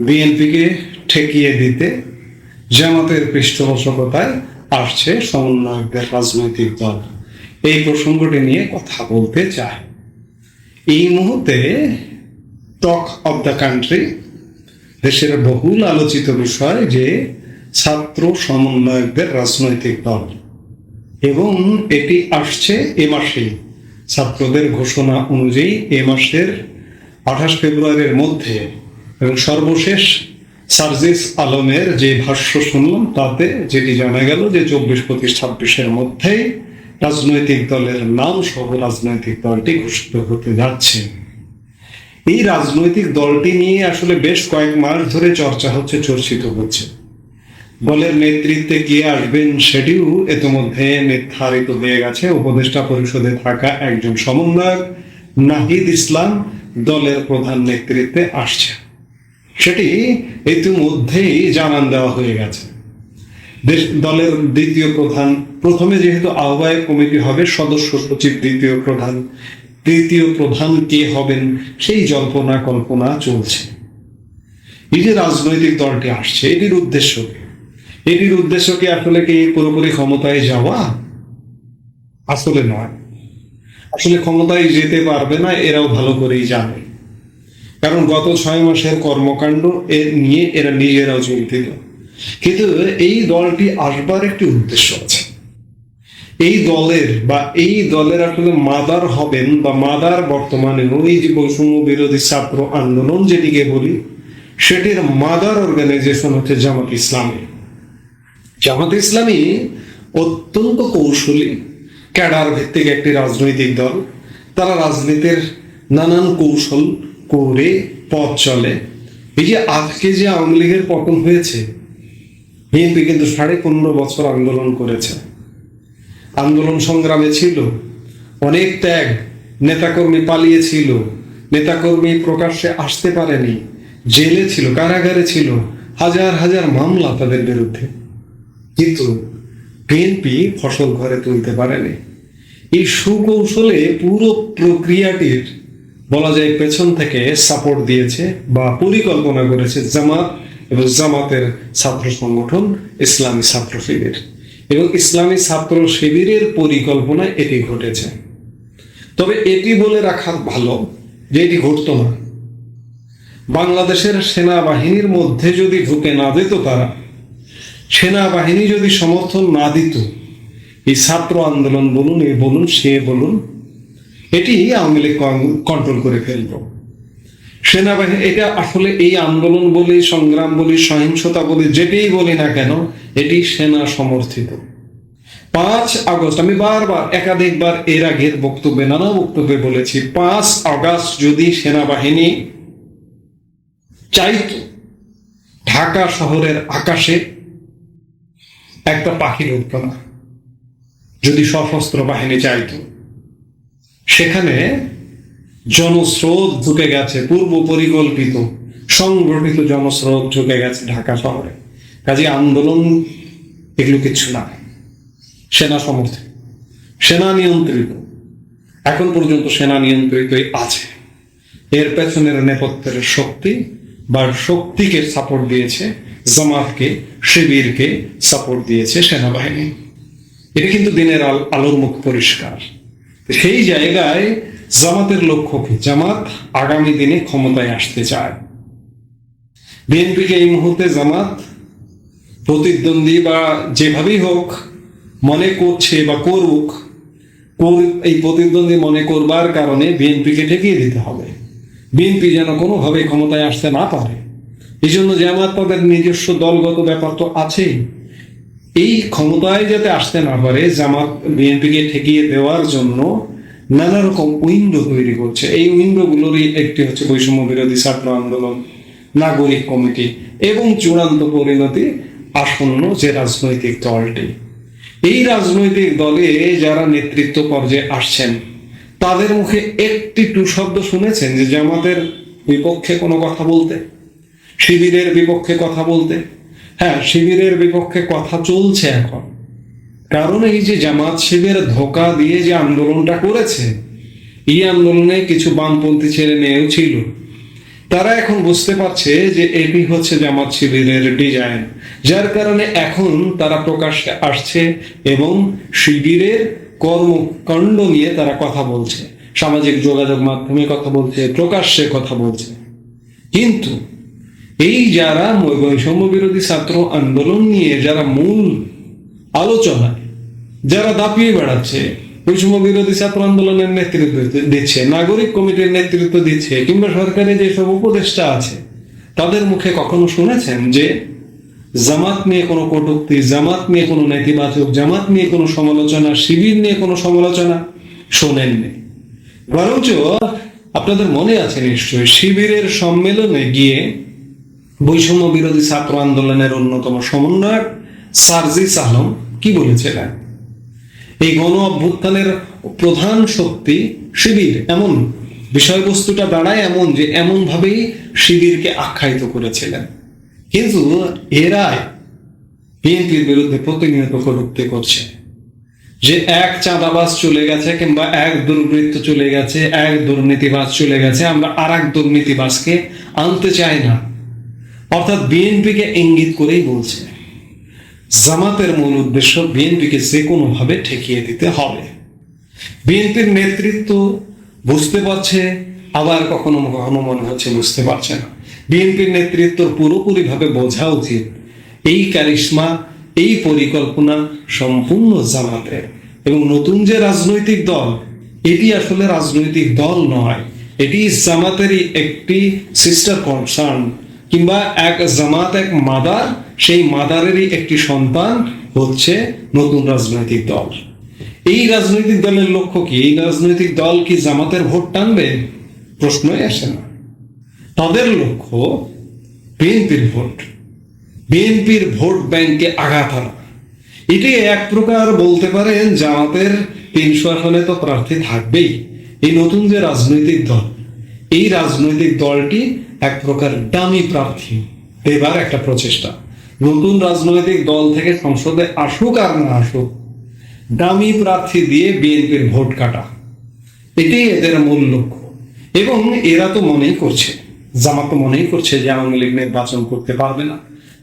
বিএনপিকে ঠেকিয়ে দিতে জামাতের পৃষ্ঠপোষকতায় আসছে সমন্বয়কদের রাজনৈতিক দল। এই প্রসঙ্গটি নিয়ে কথা বলতে চায় এই মুহূর্তে টক অব দ্য কান্ট্রি, দেশের বহুল আলোচিত বিষয় যে ছাত্র সমন্বয়কদের রাজনৈতিক দল। এবং এটি আসছে এ মাসেই ছাত্রদের ঘোষণা অনুযায়ী এ মাসের আঠাশ ফেব্রুয়ারির মধ্যে এবং সর্বশেষ সার্জিস আলমের যে ভাষ্য শুনলাম, তাতে যেটি জানা গেল যে চব্বিশ পঁচিশ ছাব্বিশের মধ্যেই রাজনৈতিক দলের নাম সহ রাজনৈতিক দলটি ঘোষিত হতে যাচ্ছে। এই রাজনৈতিক দলটি নিয়ে আসলে বেশ কয়েক মাস ধরে চর্চা হচ্ছে, চর্চিত হচ্ছে। দলের নেতৃত্বে কে আসবেন সেটিও ইতিমধ্যে নির্ধারিত হয়ে গেছে। উপদেষ্টা পরিষদে থাকা একজন সমন্বয়ক নাহিদ ইসলাম দলের প্রধান নেতৃত্বে আসছে সেটি ইতিমধ্যেই জানান দেওয়া হয়ে গেছে। দেশ, দলের দ্বিতীয় প্রধান, প্রথমে যেহেতু আহ্বায়ক কমিটি হবে, সদস্য সচিব দ্বিতীয় প্রধান, তৃতীয় প্রধান কে হবেন সেই জল্পনা কল্পনা চলছে। এই যে রাজনৈতিক দলটি আসছে, এটির উদ্দেশ্য কি? এটির উদ্দেশ্য কি আসলে কি পুরোপুরি ক্ষমতায় যাওয়া? আসলে নয়। আসলে ক্ষমতায় যেতে পারবে না, এরাও ভালো করেই জানে। কারণ গত ছয় মাসের কর্মকাণ্ড এ নিয়ে এরা নিজেরাও চিন্তিত। কিন্তু এই দলটি আসবার একটি উদ্দেশ্য আছে। এই দলের বা এই দলের আসলে মাদার হবেন বা মাদার বর্তমানে ওই যে বৈষম্য বিরোধী ছাত্র আন্দোলন যেটিকে বলি, সেটির মাদার অর্গানাইজেশন হচ্ছে জামাত ইসলামী। জামাত ইসলামী অত্যন্ত কৌশলী, ক্যাডার ভিত্তিক একটি রাজনৈতিক দল। তারা রাজনীতির নানান কৌশল করে পথ চলে। এই যে আজকে যে আওয়ামী লীগের পতন হয়েছে বিএনপি কিন্তু সাড়ে পনেরো বছর আন্দোলন করেছে। আন্দোলন সংগ্রামে ছিল, অনেক ত্যাগ নেতাকর্মী পালিয়েছিল, নেতাকর্মী প্রকাশ্যে আসতে পারেনি, জেলে ছিল, কারাগারে ছিল, হাজার হাজার মামলা তাদের বিরুদ্ধে। কিন্তু বিএনপি ফসল ঘরে তুলতে পারেনি। এই সুকৌশলে পুরো প্রক্রিয়াটির বলা যায় পেছন থেকে সাপোর্ট দিয়েছে বা পরিকল্পনা করেছে জামাত এবং জামাতের ছাত্র সংগঠন ইসলামী ছাত্র শিবির। এবং ইসলামী ছাত্র শিবিরের পরিকল্পনায় এটি ঘটেছে। তবে এটি বলে রাখা ভালো যে এটি ঘটতো না। বাংলাদেশের সেনাবাহিনীর মধ্যে যদি ঢুকে না দিত তারা, সেনাবাহিনী যদি সমর্থন না দিত, এই ছাত্র আন্দোলন বলুন এ বলুন, সে বলুন এটি আওয়ামী লীগ কন্ট্রোল করে ফেলব সেনাবাহিনী, এটা আসলে এই আন্দোলন বলি, সংগ্রাম বলি, সহিংসতা বলি যেটাই বলি না কেন, এটি সেনা সমর্থিত। পাঁচ আগস্ট, আমি বারবার, একাধিকবার এর আগের বক্তব্যে, নানা বক্তব্যে বলেছি, পাঁচ আগস্ট যদি সেনাবাহিনী চাইত, ঢাকা শহরের আকাশে একটা পাখির উঠত না যদি সশস্ত্র বাহিনী চাইত সেখানে জনস্রোত ঢুকে গেছে, পূর্ব পরিকল্পিত, সংগঠিত জনস্রোত ঢুকে গেছে ঢাকা শহরে। কাজে আন্দোলন এগুলো কিছু না। সেনা সমর্থিত, সেনা নিয়ন্ত্রিত। এখন পর্যন্ত সেনা নিয়ন্ত্রিতই আছে। এর পেছনের নেপথ্যের শক্তি বা শক্তিকে সাপোর্ট দিয়েছে, জমাতকে, শিবিরকে সাপোর্ট দিয়েছে সেনাবাহিনী। এটা কিন্তু দিনের আল- আলোর মুখ পরিষ্কার। সেই জায়গায় জামাতের লক্ষ্য কি? জামাত আগামী দিনে ক্ষমতায় আসতে চায়। বিএনপিকে এই মুহূর্তে জামাত প্রতিদ্বন্দ্বী বা যেভাবেই হোক মনে করছে বা করুক এই প্রতিদ্বন্দ্বী মনে করবার কারণে বিএনপিকে ঠেকিয়ে দিতে হবে। বিএনপি যেন কোনোভাবে ক্ষমতায় আসতে না পারে। এই জন্য জামাত তাদের নিজস্ব দলগত ব্যাপার তো আছেই। এই ক্ষমতায় যাতে আসতে না পারে, জামাত বিএনপিকে ঠেকিয়ে দেওয়ার জন্য নানা রকম উইন্ডো তৈরি করছে। এই উইন্ডোগুলোরই একটি হচ্ছে বৈষম্য বিরোধী ছাত্র আন্দোলন, নাগরিক কমিটি এবং চূড়ান্ত পরিণতি আসন্ন যে রাজনৈতিক দলটি। এই রাজনৈতিক দলে যারা নেতৃত্ব পর্যায়ে আসছেন, তাদের মুখে একটি টু শব্দ শুনেছেন যে জামাতের বিপক্ষে কোনো কথা বলতে, শিবিরের বিপক্ষে কথা বলতে হ্যাঁ শিবিরের বিপক্ষে কথা চলছে এখন। কারণ এই যে জামাত শিবির ধোকা দিয়ে যে আন্দোলনটা করেছে, এই আন্দোলনে কিছু বামপন্থী ছেলে মেয়েও ছিল। তারা এখন বুঝতে পারছে যে এটি হচ্ছে জামাত শিবিরের ডিজাইন যার কারণে এখন তারা প্রকাশ্যে আসছে এবং শিবিরের কর্মকাণ্ড নিয়ে তারা কথা বলছে। সামাজিক যোগাযোগ মাধ্যমে কথা বলছে, প্রকাশ্যে কথা বলছে। কিন্তু এই যারা বৈষম্য বিরোধী ছাত্র আন্দোলন নিয়ে যারা মূল আলোচনায় যারা দাপিয়ে বেড়াচ্ছে, বৈষম্য বিরোধী ছাত্র আন্দোলনের নেতৃত্ব দিচ্ছে, নাগরিক কমিটির নেতৃত্ব দিচ্ছে, কিংবা সরকারে যেসব উপদেষ্টা আছে, তাদের মুখে কখনো শুনেছেন যে জামাত নিয়ে কোনো কটূক্তি, জামাত নিয়ে কোনো নেতিবাচক, জামাত নিয়ে কোনো সমালোচনা, শিবির নিয়ে কোনো সমালোচনা শোনেননি? বরঞ্চ আপনাদের মনে আছে নিশ্চয়ই, শিবিরের সম্মেলনে গিয়ে বৈষম্য বিরোধী ছাত্র আন্দোলনের অন্যতম সমন্বয়ক সার্জিস আলম কি বলেছিলেন? এই গণ অভ্যুত্থানের প্রধান শক্তি শিবির এমন, বিষয়বস্তুটা দাঁড়ায় এমন যে এমন ভাবেই শিবিরকে আখ্যায়িত করেছিলেন। কিন্তু এরাই বিএনপির বিরুদ্ধে প্রতিনিয়ত কটূক্তি করছে। যে এক চাঁদাবাজ চলে গেছে কিংবা এক দুর্বৃত্ত চলে গেছে, এক দুর্নীতিবাজ চলে গেছে, আমরা আর এক দুর্নীতিবাজকে আনতে চাই না। অর্থাৎ বিএনপিকে ইঙ্গিত করেই বলছে, জামাতের মূল উদ্দেশ্য বিএনপিকে যে কোনোভাবে ঠেকিয়ে দিতে হবে। বিএনপির নেতৃত্ব বুঝতে পারছে, আবার কখনো কখনো মনে হচ্ছে বুঝতে পারছে না। বিএনপির নেতৃত্ব পুরোপুরি ভাবে বোঝা উচিত, এই কারিশ্মা, এই পরিকল্পনা সম্পূর্ণ জামাতের। এবং নতুন যে রাজনৈতিক দল, এটি আসলে রাজনৈতিক দল নয়, এটি জামাতেরই একটি সিস্টার কনসার্ন কিংবা এক জামাত, এক মাদার, সেই মাদারেরই একটি সন্তান হচ্ছে নতুন রাজনৈতিক দল। এই রাজনৈতিক দলের লক্ষ্য কি? এই রাজনৈতিক দল কি জামাতের ভোট টানবে? প্রশ্নই আসে না। তাদের লক্ষ্য বিএনপির ভোট। বিএনপির ভোট ব্যাংকে আঘাত আনা এটি এক প্রকার বলতে পারেন জামাতের তিনশো আসনে তো প্রার্থী থাকবেই। এই নতুন যে রাজনৈতিক দল, এই রাজনৈতিক দলটি এক প্রকার দামি প্রার্থী। এবার একটা প্রচেষ্টা। নতুন রাজনৈতিক দল থেকে সংসদে আসুক আর না আসুক, দামি প্রার্থী দিয়ে বিএনপির ভোট কাটা। এটাই এদের মূল লক্ষ্য। এবং এরা তো মনেই করছে, জামাত মনেই করছে যে আওয়ামী লীগ নির্বাচন করতে পারবে না,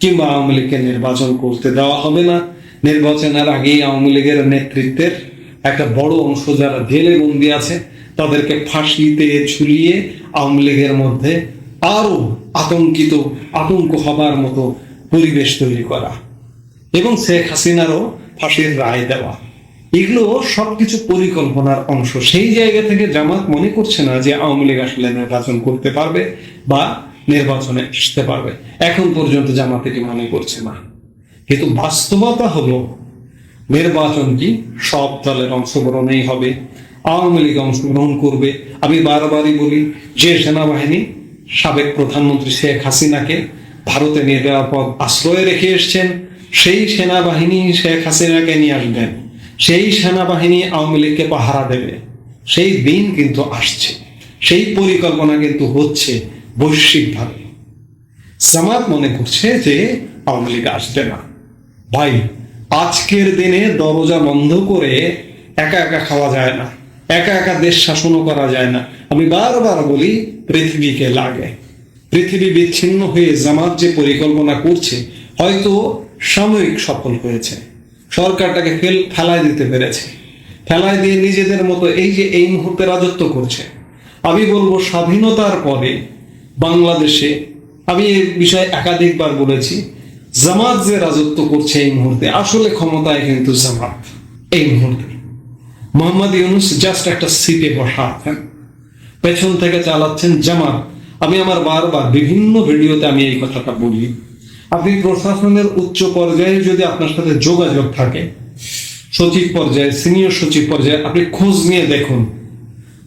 কিংবা আওয়ামী লীগকে নির্বাচন করতে দেওয়া হবে না। নির্বাচনের আগেই আওয়ামী লীগের নেতৃত্বের একটা বড় অংশ যারা জেলে বন্দি আছে, তাদেরকে ফাঁসিতে ঝুলিয়ে আওয়ামী লীগের মধ্যে আরও আতঙ্কিত, আতঙ্ক হবার মতো পরিবেশ তৈরি করা। এবং শেখ হাসিনারও ফাঁসির রায় দেওয়া। এগুলো সবকিছু পরিকল্পনার অংশ। সেই জায়গা থেকে জামাত মনে করছে না যে আওয়ামী লীগ আসলে নির্বাচন করতে পারবে বা নির্বাচনে আসতে পারবে। এখন পর্যন্ত জামাত এটি মনে করছে না। কিন্তু বাস্তবতা হলো, নির্বাচন কি সব দলের অংশগ্রহণেই হবে, আওয়ামী লীগ অংশগ্রহণ করবে। আমি বারবারই বলি, যে সেনাবাহিনী সাবেক প্রধানমন্ত্রী শেখ হাসিনাকে ভারতে নিয়ে দেওয়ার পর আশ্রয়ে রেখে এসছেন, সেই সেনাবাহিনী শেখ হাসিনাকে নিয়ে আসবেন, সেই সেনাবাহিনী আওয়ামী লীগকে পাহারা দেবে, সেই দিন কিন্তু আসছে, সেই পরিকল্পনা কিন্তু হচ্ছে বৈশ্বিকভাবে। জামাত মনে করছে যে আওয়ামী লীগ আসবে না। ভাই, আজকের দিনে দরজা বন্ধ করে একা একা খাওয়া যায় না। একা একা দেশ শাসনও করা যায় না। আমি বারবার বলি, পৃথিবীকে লাগে। পৃথিবী বিচ্ছিন্ন হয়ে জামাত যে পরিকল্পনা করছে, হয়তো সাময়িক সফল হয়েছে। সরকারটাকে ফেল ফেলায় দিতে পেরেছে। ফেলায় দিয়ে নিজেদের মতো এই যে এই মুহূর্তে রাজত্ব করছে, আমি বলব স্বাধীনতার পরে বাংলাদেশে, আমি এই বিষয়ে একাধিকবার বলেছি, জামাত যে রাজত্ব করছে এই মুহূর্তে, আসলে ক্ষমতায় কিন্তু জামাত, এই মুহূর্তে। মোহাম্মদ ইউনুস জাস্ট একটা সিটে বসা আছেন। পেছন থেকে চালাচ্ছেন জামাত। আমি আমার বারবার বিভিন্ন ভিডিওতে আমি এই কথাটা বলি। আপনি প্রশাসনের উচ্চ পর্যায়ে যদি আপনার সাথে যোগাযোগ থাকে, সচিব পর্যায়ে সিনিয়র সচিব পর্যায়ে, আপনি খোঁজ নিয়ে দেখুন।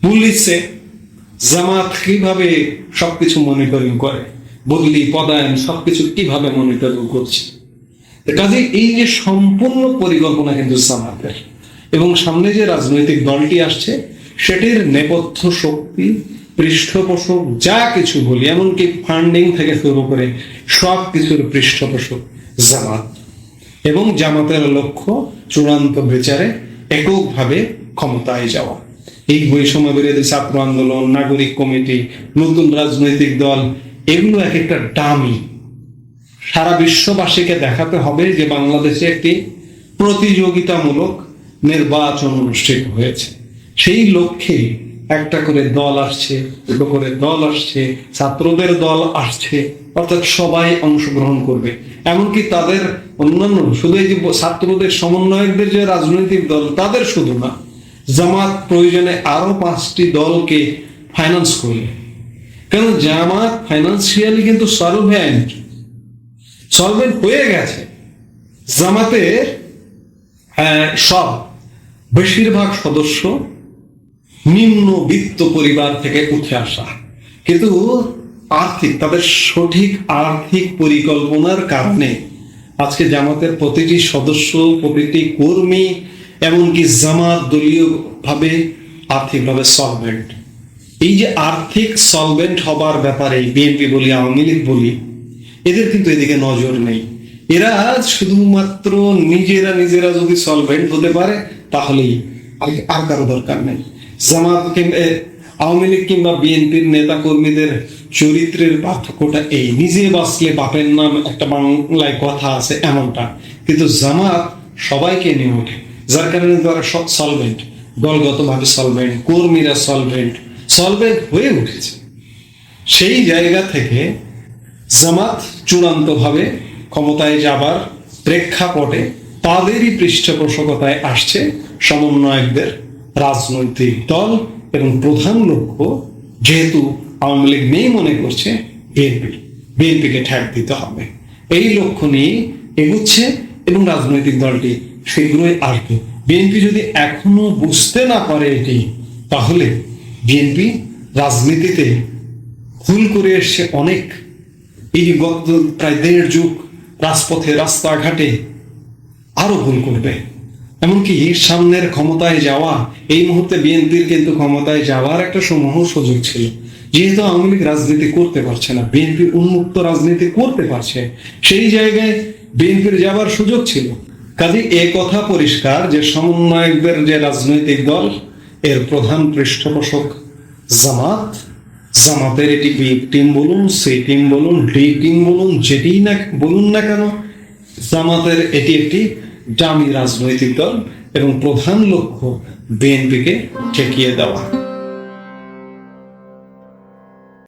পুলিশে জামাত কীভাবে সবকিছু মনিটরিং করে? বদলি, পদায়ন, সবকিছু কীভাবে মনিটরিং করছে? কাজে এই যে সম্পূর্ণ পরিকল্পনা কিন্তু জামাতের। এবং সামনে যে রাজনৈতিক দলটি আসছে, সেটির নেপথ্য শক্তি, পৃষ্ঠপোষক, যা কিছু বলি, এমনকি ফান্ডিং থেকে শুরু করে সব কিছুর পৃষ্ঠপোষক জামাত। এবং জামাতের লক্ষ্য চূড়ান্ত বিচারে এককভাবে ক্ষমতায় যাওয়া। এই বৈষম্য বিরোধী ছাত্র আন্দোলন, নাগরিক কমিটি, নতুন রাজনৈতিক দল, এগুলো এক একটা ডামি সারা বিশ্ববাসীকে দেখাতে হবে যে বাংলাদেশে একটি প্রতিযোগিতামূলক নির্বাচন অনুষ্ঠিত হয়েছে। সেই লক্ষ্যে একটা করে দল আসছে দুটো করে দল আসছে ছাত্রদের দল আসছে অর্থাৎ সবাই অংশগ্রহণ করবে। এমনকি তাদের অন্যান্য শুধু এই যে ছাত্রদের সমন্বয়কদের যে রাজনৈতিক দল তাদের শুধু না জামাত প্রয়োজনে আরও পাঁচটি দলকে ফাইন্যান্স করবে কারণ জামাত ফাইন্যান্সিয়ালি কিন্তু সলভেন্ট সলভেন্ট হয়ে গেছে। জামাতের আহ, সব বেশিরভাগ সদস্য নিম্নবিত্ত পরিবার থেকে উঠে আসা। কিন্তু আর্থিক, তাদের সঠিক আর্থিক পরিকল্পনার কারণে আজকে জামাতের প্রতিটি সদস্য, প্রতিটি কর্মী, এমনকি জামাত দলীয় ভাবে আর্থিকভাবে সলভেন্ট এই যে আর্থিক সলভেন্ট হবার ব্যাপারে বিএনপি বলি, আওয়ামী লীগ বলি, এদের কিন্তু এদিকে নজর নেই। এরা শুধুমাত্র নিজেরা নিজেরা যদি সলভেন্ট হতে পারে তাহলেই আর- কারও দরকার নেই। জামাত আওয়ামী লীগ কিংবা বিএনপির নেতা কর্মীদের চরিত্রের পার্থক্যটা এই। নিজে বাঁচলে বাপের নাম একটা বাংলায় কথা আছে এমনটা। কিন্তু জামাত সবাইকে নিয়ে ওঠে। যার কারণে তারা সলভেন্ট দলগতভাবে সলভেন্ট কর্মীরা সলভেন্ট সলভেন্ট হয়ে উঠেছে। সেই জায়গা থেকে জামাত চূড়ান্তভাবে ক্ষমতায় যাবার প্রেক্ষাপটে তাদেরই পৃষ্ঠপোষকতায় আসছে সমন্বয়কদের রাজনৈতিক দল এবং প্রধান লক্ষ্য, যেহেতু আওয়ামী লীগ নেই মনে করছে, বিএনপি, বিএনপিকে ঠেক দিতে হবে। এই লক্ষ্য নিয়ে এগুচ্ছে এবং রাজনৈতিক দলটি শীঘ্রই আসবে বিএনপি যদি এখনও বুঝতে না পারে এটি, তাহলে বিএনপি রাজনীতিতে ভুল করে এসছে অনেক। এই গত প্রায় দেড় যুগ রাজপথে রাস্তাঘাটে আরও ভুল করবে। এমনকি সামনের ক্ষমতায় যাওয়া, এই মুহূর্তে বিএনপির কিন্তু ক্ষমতায় যাওয়ার একটা সমূহ সুযোগ ছিল। যেহেতু আওয়ামী লীগ রাজনীতি করতে পারছে না, বিএনপি উন্মুক্ত রাজনীতি করতে পারছে, সেই জায়গায় বিএনপির যাওয়ার সুযোগ ছিল। কাজে এ কথা পরিষ্কার যে সমন্বয়কদের যে রাজনৈতিক দল, এর প্রধান পৃষ্ঠপোষক জামাত, জামাতের এটি বি টিম বলুন, সি টিম বলুন, ডি টিম বলুন, যেটি না বলুন না কেন, জামাতের এটি একটি ডামি রাজনৈতিক দল এবং প্রধান লক্ষ্য বিএনপিকে ঠেকিয়ে দেওয়া।